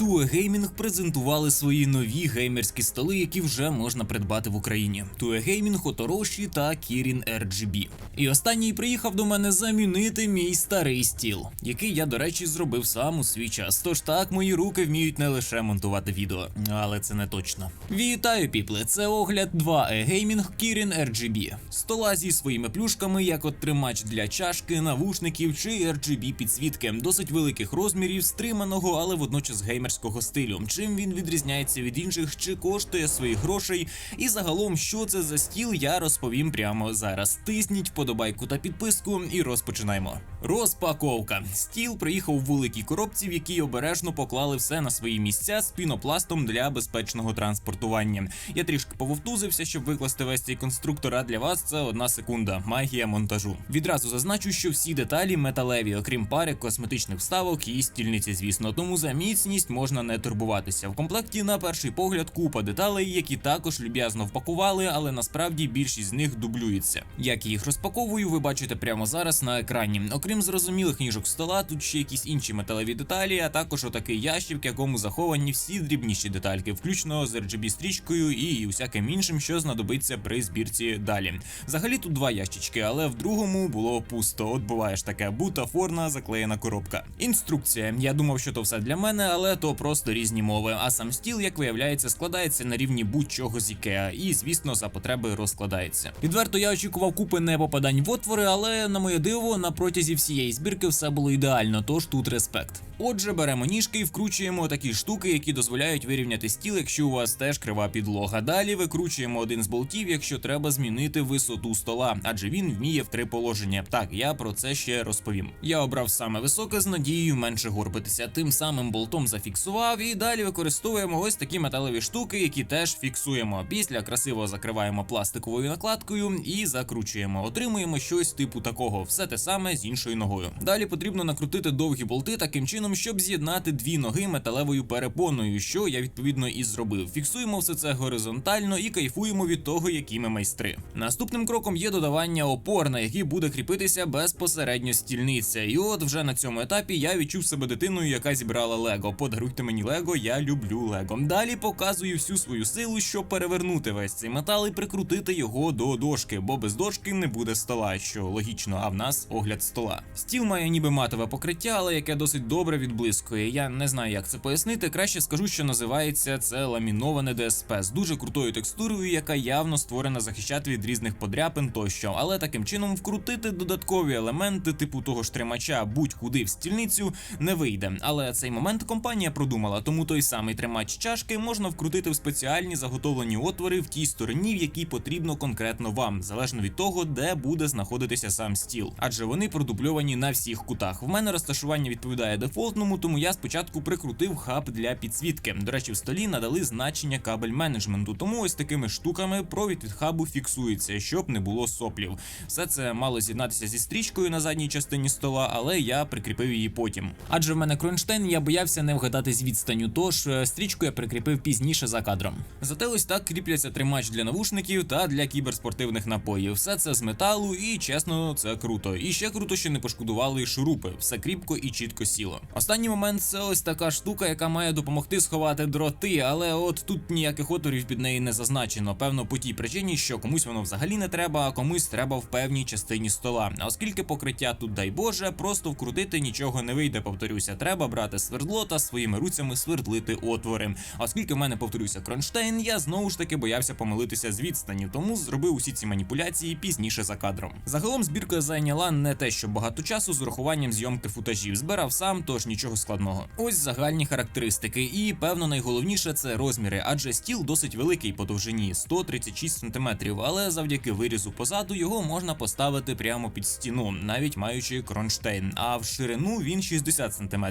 TUE Gaming презентували свої нові геймерські столи, які вже можна придбати в Україні. TUE Gaming, Отороші та Kirin RGB. І останній приїхав до мене замінити мій старий стіл, який я, до речі, зробив сам у свій час. Тож так, мої руки вміють не лише монтувати відео, але це не точно. Вітаю, піпли! Це огляд 2E Gaming Kirin RGB. Стола зі своїми плюшками, як от тримач для чашки, навушників чи RGB підсвітки, досить великих розмірів, стриманого, але водночас геймерського стилю. Чим він відрізняється від інших, чи коштує своїх грошей, і загалом, що це за стіл, я розповім прямо зараз. Тисніть вподобайку та підписку, і розпочинаємо. Розпаковка. Стіл приїхав у великій коробці, в якій обережно поклали все на свої місця з пінопластом для безпечного транспортування. Я трішки пововтузився, щоб викласти весь цей конструктор. А для вас це одна секунда. Магія монтажу. Відразу зазначу, що всі деталі металеві, окрім пари, косметичних вставок і стільниці, звісно. Тому за міцність можна не турбуватися. В комплекті на перший погляд купа деталей, які також люб'язно впакували, але насправді більшість з них дублюється. Як я їх розпаковую, ви бачите прямо зараз на екрані. Окрім зрозумілих ніжок стола, тут ще якісь інші металеві деталі, а також отакий ящик, в якому заховані всі дрібніші детальки, включно з RGB стрічкою і усяким іншим, що знадобиться при збірці далі. Взагалі тут два ящички, але в другому було пусто. От буває ж таке бутафорна заклеєна коробка. Інструкція. Я думав, що то все для мене, але то просто різні мови. А сам стіл, як виявляється, складається на рівні будь-чого з Ікеа, і звісно, за потреби розкладається. Відверто я очікував купи не попадань в отвори, але на моє диво, на протязі всієї збірки все було ідеально, тож тут респект. Отже, беремо ніжки і вкручуємо такі штуки, які дозволяють вирівняти стіл, якщо у вас теж крива підлога. Далі викручуємо один з болтів, якщо треба змінити висоту стола, адже він вміє в три положення. Так, я про це ще розповім. Я обрав саме високе з надією менше горбитися. Тим самим болтом зафіксував і далі використовуємо ось такі металеві штуки, які теж фіксуємо. Після красиво закриваємо пластиковою накладкою і закручуємо. Отримуємо щось типу такого, все те саме з іншою ногою. Далі потрібно накрутити довгі болти таким чином, щоб з'єднати дві ноги металевою перепоною, що я відповідно і зробив. Фіксуємо все це горизонтально і кайфуємо від того, які ми майстри. Наступним кроком є додавання опор, на які буде кріпитися безпосередньо стільниця. І от вже на цьому етапі я відчув себе дитиною, яка зібрала Лего. Подаруйте мені Лего, я люблю Лего. Далі показую всю свою силу, щоб перевернути весь цей метал і прикрутити його до дошки, бо без дошки не буде стола, що логічно, а в нас огляд стола. Стіл має ніби матове покриття, але яке досить добре відблискує. Я не знаю, як це пояснити. Краще скажу, що називається це ламіноване ДСП з дуже крутою текстурою, яка явно створена захищати від різних подряпин тощо. Але таким чином вкрутити додаткові елементи, типу того ж тримача, будь-куди в стільницю, не вийде. Але цей момент компанія продумала, тому той самий тримач чашки можна вкрутити в спеціальні заготовлені отвори в тій стороні, в якій потрібно конкретно вам, залежно від того, де буде знаходитися сам стіл. Адже вони продубльовані на всіх кутах. В мене розташування відповідає дефолтному, тому я спочатку прикрутив хаб для підсвітки. До речі, в столі надали значення кабель менеджменту, тому ось такими штуками провід від хабу фіксується, щоб не було соплів. Все це мало з'єднатися зі стрічкою на задній частині стола, але я прикріпив її потім. Адже в мене кронштейн, я боявся не вгадати з відстаню, тож е, стрічку я прикріпив пізніше за кадром. Зате ось так кріпляться тримач для навушників та для кіберспортивних напоїв. Все це з металу, і чесно, це круто. І ще круто, що не пошкодували шурупи. Все кріпко і чітко сіло. Останній момент це ось така штука, яка має допомогти сховати дроти, але от тут ніяких отворів під неї не зазначено. Певно, по тій причині, що комусь воно взагалі не треба, а комусь треба в певній частині стола. Оскільки покриття тут, дай Боже, просто вкрутити нічого не вийде. Повторюся, треба брати свердло та своїми руцями свердлити отвори. Оскільки в мене повторюся кронштейн, я знову ж таки боявся помилитися з відстані, тому зробив усі ці маніпуляції пізніше за кадром. Загалом збірка зайняла не те, що багато часу з урахуванням зйомки футажів. Збирав сам, тож нічого складного. Ось загальні характеристики, і певно найголовніше це розміри, адже стіл досить великий по довжині 136 см, але завдяки вирізу позаду його можна поставити прямо під стіну, навіть маючи кронштейн. А в ширину він 60 см.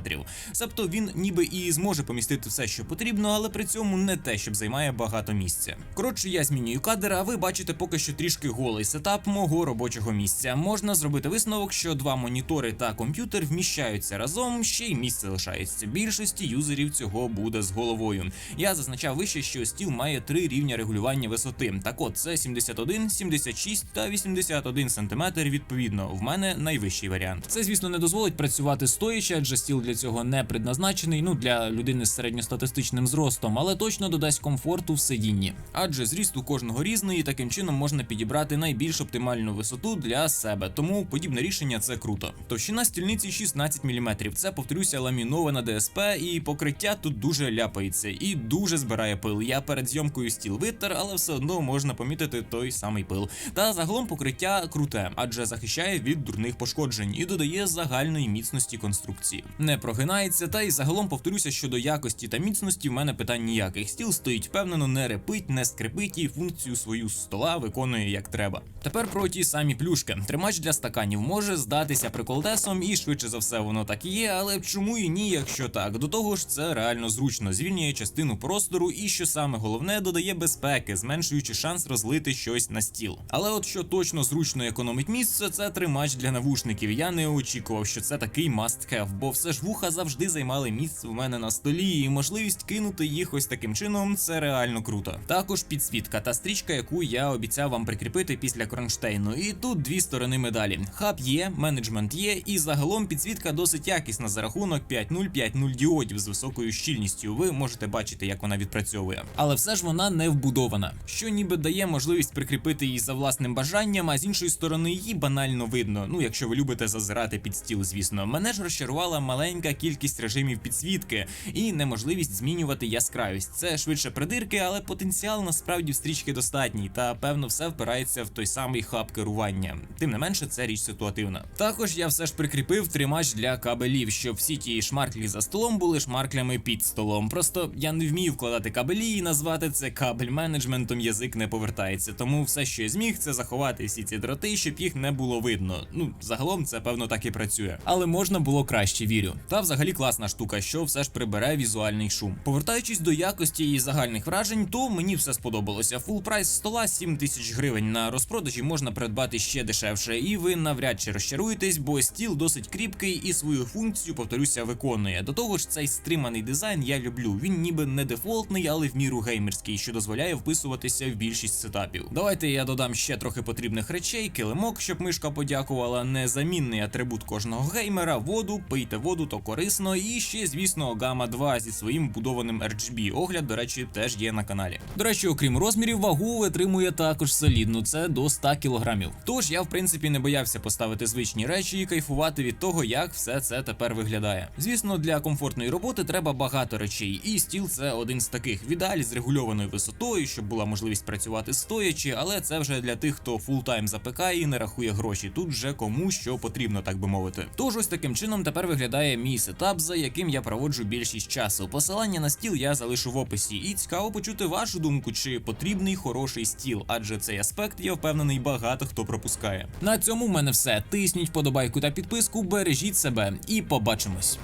Себто він ніби і зможе помістити все, що потрібно, але при цьому не те, щоб займає багато місця. Коротше, я змінюю кадр, а ви бачите поки що трішки голий сетап мого робочого місця. Можна зробити висновок, що два монітори та комп'ютер вміщаються разом ще й місце лишається. Більшості юзерів цього буде з головою. Я зазначав вище, що стіл має три рівня регулювання висоти. Так от це 71, 76 та 81 см відповідно. В мене найвищий варіант. Це, звісно, не дозволить працювати стоячи, адже стіл для цього не предназначений. Ну для людини з середньостатистичним зростом, але точно додасть комфорту в сидінні. Адже зріст у кожного різний, і таким чином можна підібрати найбільш оптимальну висоту для себе. Тому подібне рішення це круто. Товщина стільниці 16 мм. Це повторюся ламінована ДСП, і покриття тут дуже ляпається і дуже збирає пил. Я перед зйомкою стіл витер, але все одно можна помітити той самий пил. Та загалом покриття круте, адже захищає від дурних пошкоджень і додає загальної міцності конструкції. Не прогинається, та й загалом повторюся щодо якості та міцності. В мене питань ніяких. Стіл стоїть впевнено, не репить, не скрипить і функцію свою стола виконує як треба. Тепер про ті самі плюшки. Тримач для стаканів може здатися приколдесом, і швидше за все воно так і є, але чому і ні, якщо так? До того ж, це реально зручно, звільнює частину простору, і що саме головне, додає безпеки, зменшуючи шанс розлити щось на стіл. Але от що точно зручно економить місце, це тримач для навушників. Я не очікував, що це такий must have, бо все ж вуха завжди займали місце в мене на столі, і можливість кинути їх ось таким чином це реально круто. Також підсвітка та стрічка, яку я обіцяв вам прикріпити після кронштейну. І тут дві сторони медалі. Хаб є, менеджмент є, і загалом підсвітка досить якісна за рахунок 5.0-5.0 діодів з високою щільністю. Ви можете бачити, як вона відпрацьовує. Але все ж вона не вбудована, що ніби дає можливість прикріпити її за власним бажанням, а з іншої сторони її банально видно. Ну, якщо ви любите зазирати під стіл, звісно. Мене ж розчарувала маленька кількість режимів підсвітки і неможливість змінювати яскравість. Це швидше придирки, але потенціал насправді в стрічки достатній, та певно все впирається в той самий хаб керування. Тим не менше, це річ ситуативна. Також я все ж прикріпив тримач для кабелів, щоб всі ті шмарклі за столом були шмарклями під столом. Просто я не вмію вкладати кабелі і назвати це кабель менеджментом язик не повертається. Тому все, що я зміг, це заховати всі ці дроти, щоб їх не було видно. Ну загалом це певно так і працює. Але можна було краще, вірю. Та взагалі класна штука, що все ж прибере візуальний шум. Повертаючись до якості і загальних вражень, то мені все сподобалося. Фул прайс стола 7 тисяч гривень. На розпродажі можна придбати ще дешевше, і ви навряд чи розчаруєтесь, бо стіл досить кріпкий і свою функцію, повторюся, виконує. До того ж, цей стриманий дизайн я люблю. Він ніби не дефолтний, але в міру геймерський, що дозволяє вписуватися в більшість сетапів. Давайте я додам ще трохи потрібних речей, килимок, щоб мишка подякувала, незамінний атрибут кожного геймера, воду, пийте воду, то корисно, і ще, звісно, Гама 2 зі своїм будованим RGB. Огляд, до речі, теж є на каналі. До речі, окрім розмірів, вагу витримує також солідну, це до 100 кілограмів. Тож я, в принципі, не боявся поставити звичні речі і кайфувати від того, як все це тепер виглядає. Звісно, для комфортної роботи треба багато речей, і стіл це один з таких. В ідеалі з регульованою висотою, щоб була можливість працювати стоячи, але це вже для тих, хто фултайм за ПК і не рахує гроші. Тут вже кому що потрібно, так би мовити. Тож ось таким чином тепер виглядає мій сетап, за яким я проводжу більшість часу. Посилання на стіл я залишу в описі, і цікаво почути вашу думку, чи потрібний хороший стіл, адже цей аспект я впевнений багато хто пропускає. На цьому в мене все. Тисніть вподобайку та підписку, бережіть себе і побачимось.